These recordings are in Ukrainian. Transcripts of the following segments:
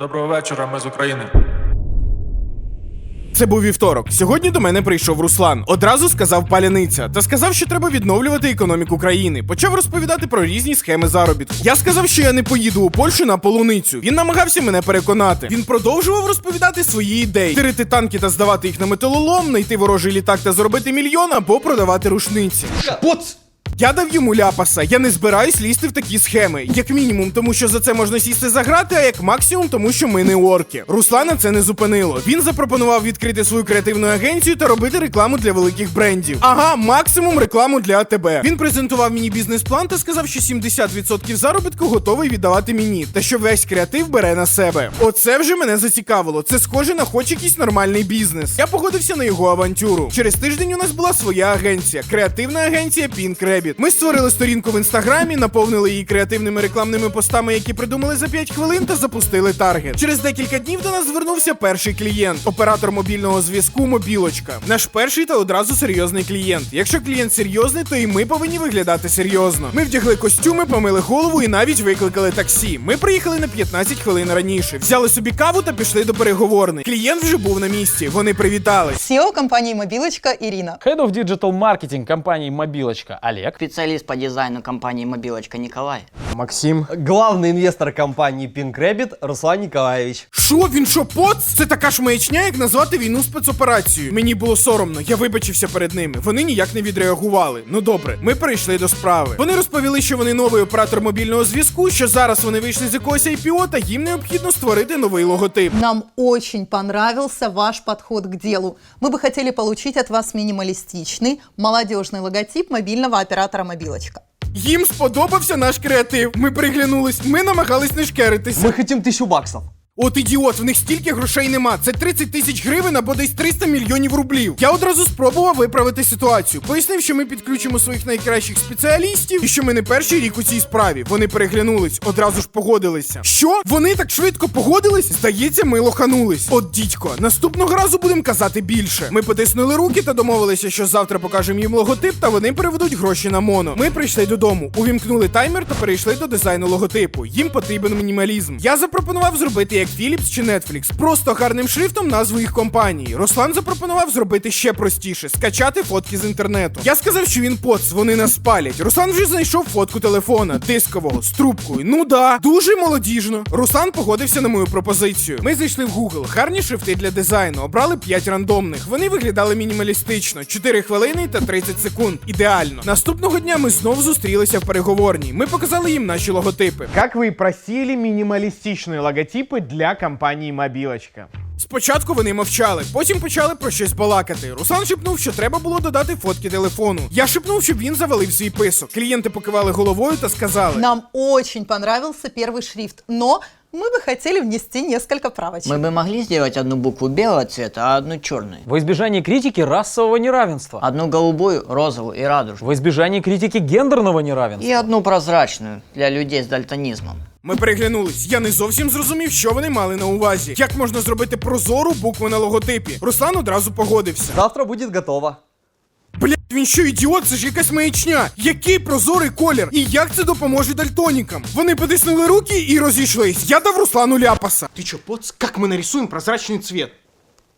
Доброго вечора, ми з України. Це був вівторок. Сьогодні до мене прийшов Руслан. Одразу сказав паляниця та сказав, що треба відновлювати економіку країни. Почав розповідати про різні схеми заробітку. Я сказав, що я не поїду у Польщу на полуницю. Він намагався мене переконати. Він продовжував розповідати свої ідеї: тирити танки та здавати їх на металолом, знайти ворожий літак та заробити мільйон або продавати рушниці. Поц! Я дав йому ляпаса. Я не збираюсь лізти в такі схеми. Як мінімум, тому що за це можна сісти за грати, а як максимум, тому що ми не орки. Руслана це не зупинило. Він запропонував відкрити свою креативну агенцію та робити рекламу для великих брендів. Ага, максимум рекламу для АТБ. Він презентував мені бізнес-план та сказав, що 70% заробітку готовий віддавати мені, та що весь креатив бере на себе. Оце вже мене зацікавило. Це схоже на хоч якийсь нормальний бізнес. Я погодився на його авантюру. Через тиждень у нас була своя агенція, креативна агенція Pink Rabbit. Ми створили сторінку в інстаграмі, наповнили її креативними рекламними постами, які придумали за 5 хвилин, та запустили таргет. Через декілька днів до нас звернувся перший клієнт, оператор мобільного зв'язку Мобілочка. Наш перший та одразу серйозний клієнт. Якщо клієнт серйозний, то і ми повинні виглядати серйозно. Ми вдягли костюми, помили голову і навіть викликали таксі. Ми приїхали на 15 хвилин раніше, взяли собі каву та пішли до переговорни. Клієнт вже був на місці. Вони привітались. SEO компании «Мобилочка» Ирина. Head of Digital Marketing компании «Мобилочка» Олег Специалист по дизайну компании «Мобилочка» Николай. Максим. Главный инвестор компании Pink Rabbit Руслан Николаевич. Що він що поц? Це така ж маячня, як назвати війну спецоперацією. Мені було соромно, я вибачився перед ними. Вони ніяк не відреагували. Ну добре, ми перейшли до справи. Вони розповіли, що вони новий оператор мобільного зв'язку, що зараз вони вийшли з якогось IPO, та їм необхідно створити новий логотип. Нам очень понравился ваш подход к делу. Мы бы хотели получить от вас минималистичный, молодежный логотип мобильного оператора «Мобилочка». Їм сподобався наш креатив. Ми приглянулись, ми намагались не шкеритися. Мы хотим тысячу баксов. От ідіот, в них стільки грошей нема. Це 30 тисяч гривень або десь 300 мільйонів рублів. Я одразу спробував виправити ситуацію. Пояснив, що ми підключимо своїх найкращих спеціалістів і що ми не перший рік у цій справі. Вони переглянулись, одразу ж погодилися. Що? Вони так швидко погодились? Здається, ми лоханулись. От дідько, наступного разу будемо казати більше. Ми потиснули руки та домовилися, що завтра покажемо їм логотип, та вони переведуть гроші на моно. Ми прийшли додому, увімкнули таймер та перейшли до дизайну логотипу. Їм потрібен мінімалізм. Я запропонував зробити як Philips чи Netflix, просто гарним шрифтом назву їх компанії. Руслан запропонував зробити ще простіше скачати фотки з інтернету. Я сказав, що він поц, вони нас спалять. Руслан вже знайшов фотку телефона, дискового, з трубкою. Ну да, дуже молодіжно. Руслан погодився на мою пропозицію. Ми зайшли в Google, гарні шрифти для дизайну, обрали 5 рандомних. Вони виглядали мінімалістично: 4 хвилини та 30 секунд. Ідеально. Наступного дня ми знов зустрілися в переговорній. Ми показали їм наші логотипи. Как вы и просили, минималистичные логотипы для компанії Мобілочка. Спочатку вони мовчали, потім почали про щось балакати. Руслан шепнув, що треба було додати фотки телефону. Я шепнув, щоб він завалив свій писок. Клієнти покивали головою та сказали: Нам очень понравился первый шрифт, но мы бы хотели внести несколько правочек. Мы бы могли сделать одну букву белого цвета, а одну черную. Во избежание критики расового неравенства. Одну голубую, розовую и радужную. Во избежание критики гендерного неравенства. И одну прозрачную для людей с дальтонизмом. Ми переглянулись. Я не зовсім зрозумів, що вони мали на увазі. Як можна зробити прозору букву на логотипі? Руслан одразу погодився. Завтра будет готово. Блять, він що ідіот, це ж якась маячня. Який прозорий колір? І як це допоможе дальтонікам? Вони потиснули руки і розійшлись. Я дав Руслану ляпаса. Ты чё, поц, как мы нарисуем прозрачный цвет?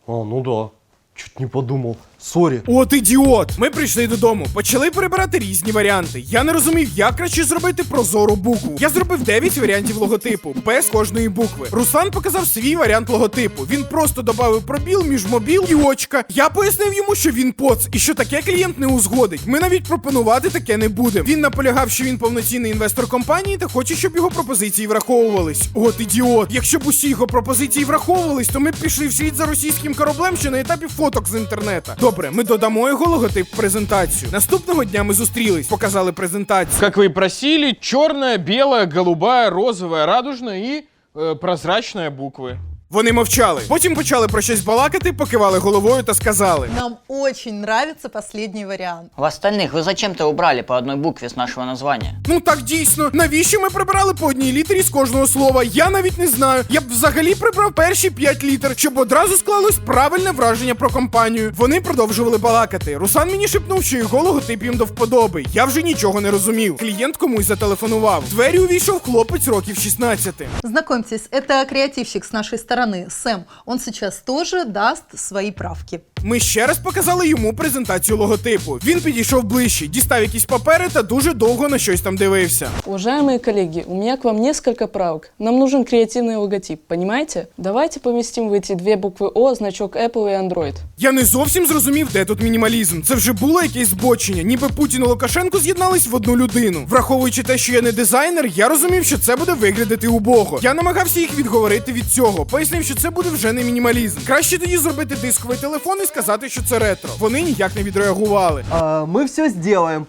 А, ну да. Чуть не подумал. Сори. От ідіот! Ми прийшли додому, почали перебирати різні варіанти. Я не розумів, як краще зробити прозору букву. Я зробив 9 варіантів логотипу, без кожної букви. Руслан показав свій варіант логотипу. Він просто додав пробіл між мобіл і очка. Я пояснив йому, що він поц, і що таке клієнт не узгодить. Ми навіть пропонувати таке не будемо. Він наполягав, що він повноцінний інвестор компанії та хоче, щоб його пропозиції враховувались. От ідіот. Якщо б усі його пропозиції враховувались, то ми б пішли вслід за російським кораблем ще на етапі фоток з інтернета. Добре, ми додамо його логотип в презентацію. Наступного дня ми зустрілись, показали презентацію. Как вы и просили, черная, белая, голубая, розовая, радужная и э, прозрачная буквы. Вони мовчали. Потім почали про щось балакати, покивали головою та сказали: Нам очень нравится последний вариант. В остальных вы зачем-то убрали по одной букве с нашего названия. Ну так дійсно, навіщо ми прибирали по одній літері з кожного слова? Я навіть не знаю. Я б взагалі прибрав перші п'ять літер, щоб одразу склалось правильне враження про компанію. Вони продовжували балакати. Руслан мені шепнув, що його логотип їм до вподоби. Я вже нічого не розумів. Клієнт комусь зателефонував. В двері увійшов хлопець років 16. Знакомьтесь, это креативщик с нашей стороны, Сэм. Он сейчас тоже даст свои правки. Ми ще раз показали йому презентацію логотипу. Він підійшов ближче, дістав якісь папери та дуже довго на щось там дивився. Уважаемые коллеги, у меня к вам несколько правок. Нам нужен креативный логотип, понимаете? Давайте поместим в эти две буквы О значок Apple и Android. Я не зовсім зрозумів, де тут мінімалізм. Це вже було якесь збочення, ніби Путін і Лукашенко з'єднались в одну людину. Враховуючи те, що я не дизайнер, я розумів, що це буде виглядати убого. Я намагався їх відговорити від цього, пояснив, що це буде вже не мінімалізм. Краще тоді зробити дисковий телефон і сказати, що це ретро. Вони ніяк не відреагували. А, ми все сделаем.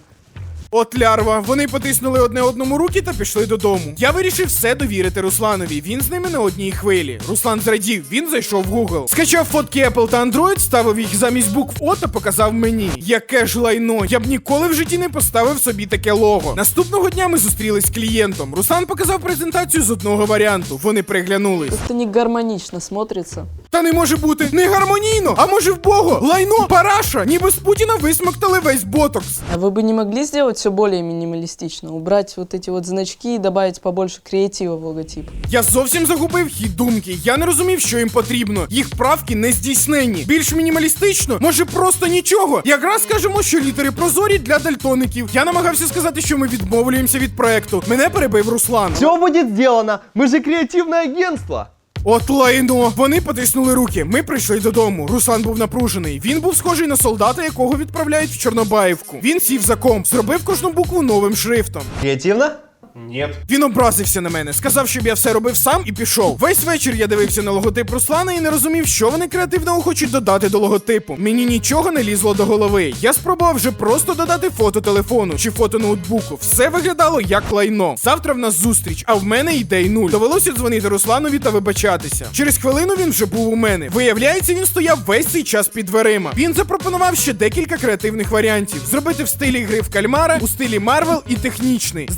От лярва, вони потиснули одне одному руки та пішли додому. Я вирішив все довірити Русланові. Він з ними на одній хвилі. Руслан зрадів, він зайшов в Google. Скачав фотки Apple та Android, ставив їх замість букв О та показав мені. Яке ж лайно, я б ніколи в житті не поставив собі таке лого. Наступного дня ми зустрілись з клієнтом. Руслан показав презентацію з одного варіанту. Вони приглянулись. Это не гармонично смотрится. Та не може бути не гармонійно, а може вбого, лайно, параша, ніби з Путіна висмоктали весь ботокс. А вы бы не могли сделать все более минималистично? Убрать вот эти вот значки и добавить побольше креатива в логотип? Я зовсім загубив хід думки. Я не розумів, що їм потрібно. Їх правки не здійсненні. Більш мінімалістично, може просто нічого. Якраз скажемо, що літери прозорі для дальтоників. Я намагався сказати, що ми відмовлюємося від проекту. Мене перебив Руслан. Все будет сделано. Мы же креативное агентство. От лайно. Вони потиснули руки. Ми прийшли додому. Руслан був напружений. Він був схожий на солдата, якого відправляють в Чорнобаївку. Він сів за комп, зробив кожну букву новим шрифтом. Креативно? Нет. Він образився на мене, сказав, щоб я все робив сам і пішов. Весь вечір я дивився на логотип Руслана і не розумів, що вони креативного хочуть додати до логотипу. Мені нічого не лізло до голови. Я спробував вже просто додати фото телефону чи фото ноутбуку. Все виглядало як лайно. Завтра в нас зустріч, а в мене ідей нуль. Довелося дзвонити Русланові та вибачатися. Через хвилину він вже був у мене. Виявляється, він стояв весь цей час під дверима. Він запропонував ще декілька креативних варіантів: зробити в стилі гри в кальмара, у стилі Марвел і технічний з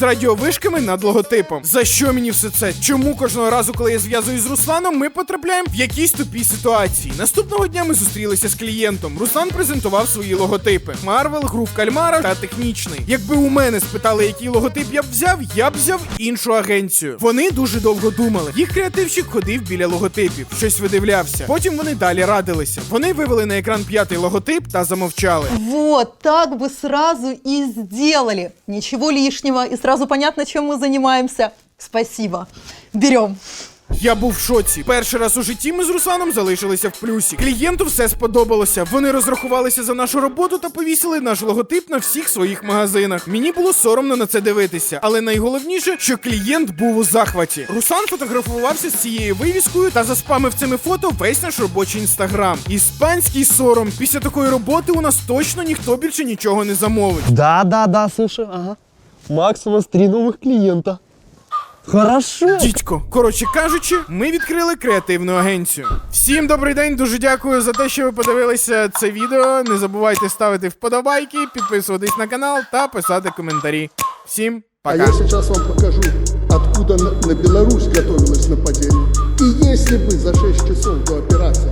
радіовишками над логотипом. За що мені все це? Чому кожного разу, коли я зв'язуюсь з Русланом, ми потрапляємо в якісь тупі ситуації? Наступного дня ми зустрілися з клієнтом. Руслан презентував свої логотипи: Марвел, гру в кальмара та технічний. Якби у мене спитали, який логотип я б взяв, я б взяв іншу агенцію. Вони дуже довго думали. Їх креативщик ходив біля логотипів, щось видивлявся. Потім вони далі радилися. Вони вивели на екран п'ятий логотип та замовчали. Вот, так бы сразу и сделали. Ничего лишнего, и сразу понятно, чем мы занимаемся. Спасибо. Берем. Я був в шоці. Перший раз у житті ми з Русланом залишилися в плюсі. Клієнту все сподобалося. Вони розрахувалися за нашу роботу та повісили наш логотип на всіх своїх магазинах. Мені було соромно на це дивитися, але найголовніше, що клієнт був у захваті. Руслан фотографувався з цією вивіскою та заспамив цими фото весь наш робочий інстаграм. Іспанський сором. Після такої роботи у нас точно ніхто більше нічого не замовить. Да, да, да, слушай, ага. Макс, у нас три новых клиента. Хорошо. Дідько, коротше кажучи, ми відкрили креативну агенцію. Всім добрий день, дуже дякую за те, що ви подивилися це відео. Не забувайте ставити вподобайки, підписуватись на канал та писати коментарі. Всім А пока. я сейчас вам покажу, откуда на, на Беларусь готовилось нападение. И если бы за 6 часов до операции